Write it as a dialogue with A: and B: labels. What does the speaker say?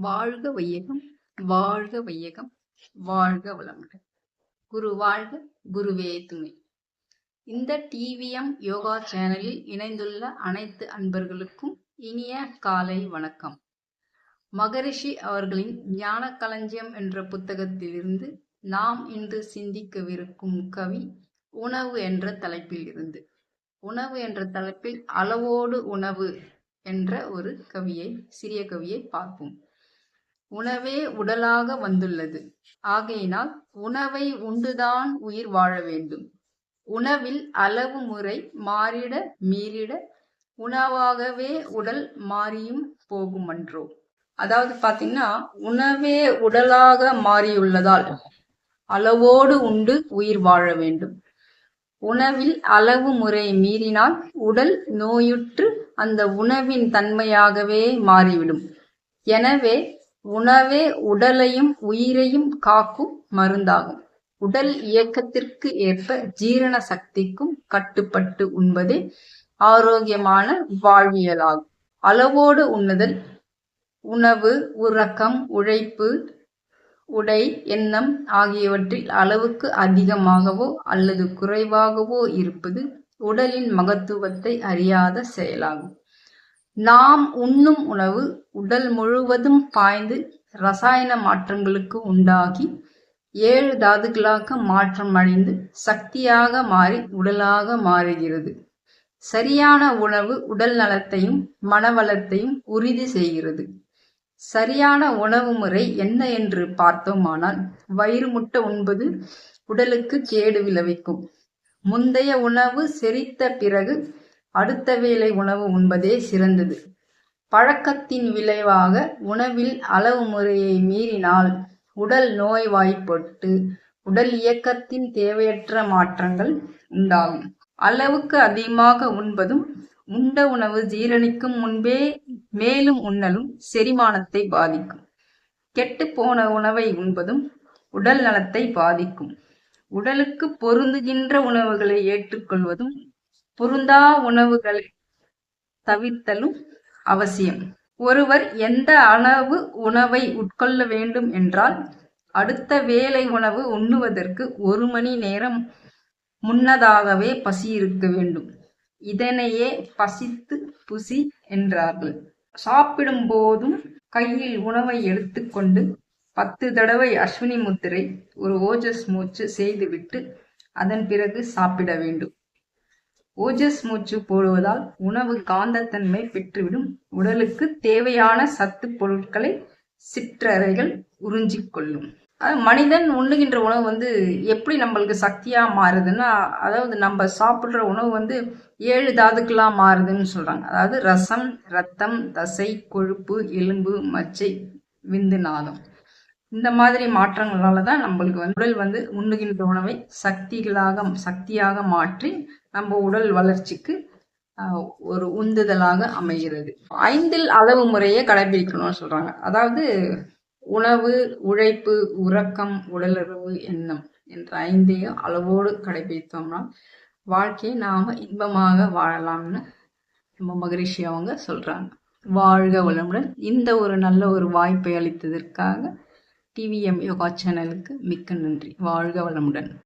A: வாழ்க வையகம் வாழ்க வையகம் வாழ்க வளமுடன். குரு வாழ்க குருவே துணை. இந்த டிவிஎம் யோகா சேனலில் இணைந்துள்ள அனைத்து அன்பர்களுக்கும் இனிய காலை வணக்கம். மகரிஷி அவர்களின் ஞான களஞ்சியம் என்ற புத்தகத்திலிருந்து நாம் இன்று சிந்திக்கவிருக்கும் கவி உணவு என்ற தலைப்பில் இருந்து. உணவு என்ற தலைப்பில் அளவோடு உணவு என்ற ஒரு கவியை சிறிய கவியை பார்ப்போம். உணவே உடலாக வந்துள்ளது. ஆகையினால் உணவை உண்டுதான் உயிர் வாழ வேண்டும். உணவில் அளவு முறை மாறிட மீறிட உணவாகவே உடல் மாறியும் போகுமன்றோ அதாவது பாத்தீங்கன்னா உணவே உடலாக மாறியுள்ளதால் அளவோடு உண்டு உயிர் வாழ வேண்டும். உணவில் அளவு முறை மீறினால் உடல் நோயுற்று அந்த உணவின் தன்மையாகவே மாறிவிடும். எனவே உணவே உடலையும் உயிரையும் காக்கும் மருந்தாகும். உடல் இயக்கத்திற்கு ஏற்ப ஜீரண சக்திக்கும் கட்டுப்பட்டு உண்பதே ஆரோக்கியமான வாழ்வியலாகும். அளவோடு உண்ணுதல் உணவு உறக்கம் உழைப்பு உடை எண்ணம் ஆகியவற்றில் அளவுக்கு அதிகமாகவோ அல்லது குறைவாகவோ இருப்பது உடலின் மகத்துவத்தை அறியாத செயலாகும். நாம் உண்ணும் உணவு உடல் முழுவதும் பாய்ந்து ரசாயன மாற்றங்களுக்கு உண்டாகி ஏழு தாதுக்களாக மாற்றம் அடைந்து சக்தியாக மாறி உடலாக மாறுகிறது. சரியான உணவு உடல் நலத்தையும் மனவளத்தையும் உறுதி செய்கிறது. சரியான உணவு முறை என்ன என்று பார்த்தோமானால் வயிறு முட்டை உண்பது உடலுக்கு கேடு விளைவிக்கும். முந்தைய உணவு செரித்த பிறகு அடுத்த வேளை உணவு உண்பதே சிறந்தது. பழக்கத்தின் விளைவாக உணவில் அளவு முறையை மீறினால் உடல் நோய்வாய்ப்பட்டு உடல் இயக்கத்தின் தேவையற்ற மாற்றங்கள் உண்டாகும். அளவுக்கு அதிகமாக உண்பதும் உண்ட உணவு ஜீரணிக்கும் முன்பே மேலும் உண்ணலும் செரிமானத்தை பாதிக்கும். கெட்டு போன உணவை உண்பதும் உடல் நலத்தை பாதிக்கும். உடலுக்கு பொருந்துகின்ற உணவுகளை ஏற்றுக்கொள்வதும் பொருந்தா உணவுகளை தவிர்த்தலும் அவசியம். ஒருவர் எந்த அளவு உணவை உட்கொள்ள வேண்டும் என்றால் அடுத்த வேலை உணவு உண்ணுவதற்கு ஒரு மணி நேரம் முன்னதாகவே பசி இருக்க வேண்டும். இதனையே பசித்து புசி என்றார்கள். சாப்பிடும் போதும் கையில் உணவை எடுத்துக்கொண்டு பத்து தடவை அஸ்வினி முத்திரை ஒரு ஓஜஸ் மூச்சு செய்துவிட்டு அதன் பிறகு சாப்பிட வேண்டும். ஓஜஸ் மூச்சு போடுவதால் உணவு காந்தத்தன்மை பெற்றுவிடும். உடலுக்கு தேவையான சத்து பொருட்களை சிற்றறைகள் உறிஞ்சிக் கொள்ளும் மனிதன் உண்ணுகின்ற உணவு வந்து எப்படி நம்மளுக்கு சக்தியா மாறுதுன்னா அதாவது நம்ம சாப்பிட்ற உணவு வந்து ஏழு தாதுக்கெல்லாம் மாறுதுன்னு சொல்றாங்க. அதாவது ரசம் ரத்தம் தசை கொழுப்பு எலும்பு மச்சை விந்து நாதம். இந்த மாதிரி மாற்றங்களால தான் நம்மளுக்கு வந்து உடல் வந்து உண்ணுகின்ற உணவை சக்திகளாக சக்தியாக மாற்றி நம்ம உடல் வளர்ச்சிக்கு ஒரு உந்துதலாக அமைகிறது. ஐந்தில் அளவு முறையை கடைபிடிக்கணும்னு சொல்றாங்க. அதாவது உணவு உழைப்பு உறக்கம் உடலுறவு எண்ணம் என்ற ஐந்தையும் அளவோடு கடைபிடித்தோம்னா வாழ்க்கையை நாம இன்பமாக வாழலாம்னு நம்ம மகரிஷி அவங்க சொல்றாங்க. வாழ்க வளமுடன். இந்த ஒரு நல்ல ஒரு வாய்ப்பை அளித்ததற்காக டிவிஎம் யோகா சேனலுக்கு மிக்க நன்றி. வாழ்க வளமுடன்.